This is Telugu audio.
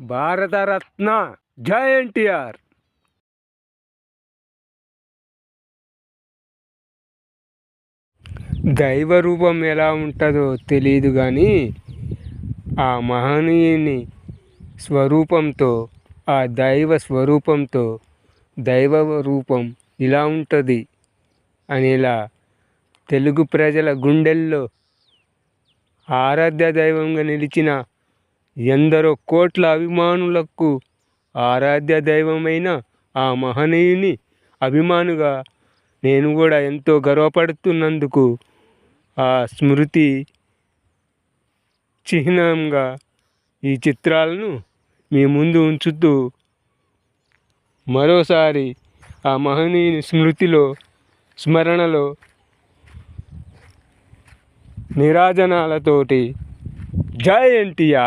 భారతరత్న. జై ఎన్టీఆర్. దైవ రూపం ఎలా ఉంటుందో తెలియదు కానీ ఆ మహనీయుని స్వరూపంతో ఆ దైవ స్వరూపంతో దైవ రూపం ఇలా ఉంటుంది అనేలా తెలుగు ప్రజల గుండెల్లో ఆరాధ్య దైవంగా నిలిచిన ఎందరో కోట్ల అభిమానులకు ఆరాధ్య దైవమైన ఆ మహనీయుని అభిమానుగా నేను కూడా ఎంతో గర్వపడుతున్నందుకు ఆ స్మృతి చిహ్నంగా ఈ చిత్రాలను మీ ముందు ఉంచుతూ మరోసారి ఆ మహనీయుని స్మృతిలో స్మరణలో నిరాజనాలతోటి జై ఎన్టీఆర్.